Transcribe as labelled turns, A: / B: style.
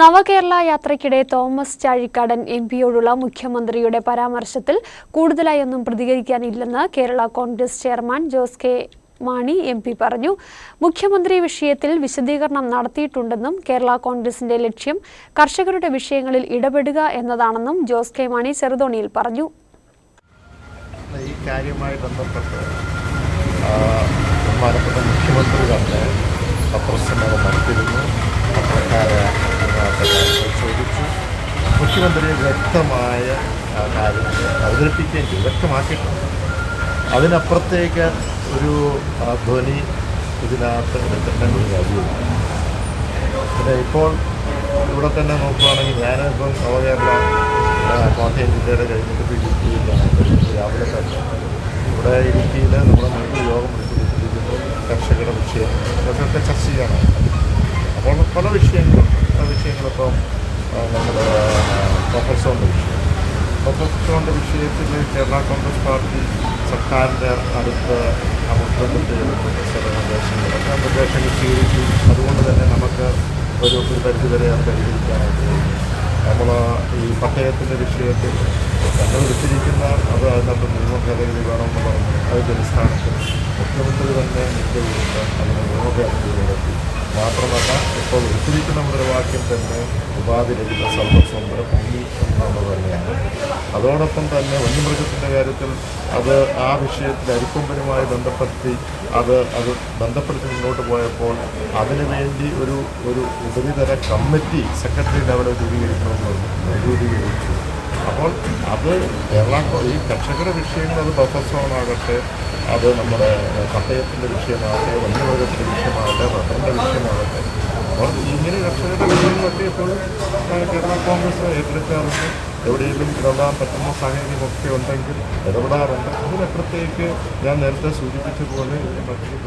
A: നവകേരള യാത്രയ്ക്കിടെ Thomas Chazhikadan M പിയോടുള്ള മുഖ്യമന്ത്രിയുടെ പരാമർശത്തിൽ കൂടുതലായൊന്നും പ്രതികരിക്കാനില്ലെന്ന് Kerala Congress chairman Jose K Mani M P പറഞ്ഞു. മുഖ്യമന്ത്രി വിഷയത്തിൽ വിശദീകരണം നടത്തിയിട്ടുണ്ടെന്നും കേരള കോൺഗ്രസിന്റെ ലക്ഷ്യം കർഷകരുടെ വിഷയങ്ങളിൽ ഇടപെടുക എന്നതാണെന്നും ജോസ് കെ മാണി ചെറുതോണിയിൽ പറഞ്ഞു.
B: ഈ മുഖ്യമന്ത്രി മുഖ്യമന്ത്രി വ്യക്തമായ കാര്യങ്ങൾ അവതരിപ്പിക്കുകയും ചെയ്തു. വ്യക്തമാക്കിയിട്ടുണ്ട്. അതിനപ്പുറത്തേക്ക് ഒരു ധ്വനി ഇതിനകത്ത് എടുത്തിട്ടുണ്ടെങ്കിൽ കാര്യമില്ല പിന്നെ ഇപ്പോൾ ഇവിടെ തന്നെ നോക്കുകയാണെങ്കിൽ ഞാനിപ്പം നവകേരള കോട്ടയം ജില്ലയുടെ കഴിഞ്ഞിട്ട് ഇപ്പോൾ ഇടുക്കിയിലാണ് രാവിലെ തന്നെ. ഇവിടെ ഇടുക്കിയിൽ നമ്മുടെ നേതൃ യോഗം വിളിച്ചിരിക്കുന്നു കർഷകരുടെ വിഷയം. ഇതൊക്കെ ചർച്ച ചെയ്യാനാണ് അപ്പോൾ പല വിഷയങ്ങളും പല വിഷയങ്ങളിപ്പം നമ്മുടെ പ്രൊഫസറിന്റെ വിഷയം. പ്രൊഫസറിന്റെ വിഷയത്തിൽ കേരള കോൺഗ്രസ് പാർട്ടി സർക്കാരിന്റെ അടുത്ത് എടുക്കുന്ന ചില നിർദ്ദേശങ്ങൾ. ആ നിർദ്ദേശങ്ങൾ സ്വീകരിച്ചു. അതുകൊണ്ട് തന്നെ നമുക്ക് ഒരു ഒരു പരിധിവരെ അത് പരിഹരിക്കാനായിട്ട് നമ്മൾ ഈ പട്ടയത്തിന്റെ വിഷയത്തിൽ ഞങ്ങൾ വിട്ടിരിക്കുന്ന അത് അതിനകത്ത് നിയമ ഭേദഗതി വേണമെന്ന് പറഞ്ഞു അതിന്റെ അടിസ്ഥാനത്തിൽ മുഖ്യമന്ത്രി തന്നെ നിർദ്ദേശിച്ച അതിന് നിയമ ഭേദഗതി നടത്തി മാത്രമല്ല ഇപ്പോൾ ഉദ്ധരിക്കുന്ന മുദ്രാവാക്യം തന്നെ ഉപാധിരഹിത സർവസ്വന്തര ഭൂമി എന്നുള്ളത് തന്നെയാണ്. അതോടൊപ്പം തന്നെ വന്യമൃഗത്തിന്റെ കാര്യത്തിൽ അത് ആ വിഷയത്തിൽ അരിക്കൊമ്പനുമായി ബന്ധപ്പെടുത്തി അത് അത് ബന്ധപ്പെടുത്തി മുന്നോട്ട് പോയപ്പോൾ അതിനുവേണ്ടി ഒരു ഒരു ഉപരിതല കമ്മിറ്റി സെക്രട്ടറി ലെവലിൽ രൂപീകരിക്കണമെന്ന് രൂപീകരിച്ചു. അപ്പോൾ അത് കേരള ഈ കർഷകരുടെ വിഷയങ്ങൾ അത് ബഫർ സോണാകട്ടെ അത് നമ്മുടെ പട്ടയത്തിന്റെ വിഷയമാകട്ടെ വന്യമൃഗത്തിന്റെ വിഷയമാകട്ടെ റബ്ബറിന്റെ വിഷയമാകട്ടെ. അപ്പോൾ ഇങ്ങനെ കർഷകരുടെ വിഷയങ്ങളൊക്കെ എപ്പോഴും കേരള കോൺഗ്രസ് ഏറ്റെടുക്കാറുണ്ട്. എവിടെയെങ്കിലും ഇടപെടാൻ പറ്റുന്ന സാഹചര്യമൊക്കെ ഉണ്ടെങ്കിൽ ഇടപെടാറുണ്ട്. അതിനപ്പുറത്തേക്ക് ഞാൻ നേരത്തെ സൂചിപ്പിച്ച പോലെ ഇതിന് മറ്റൊരു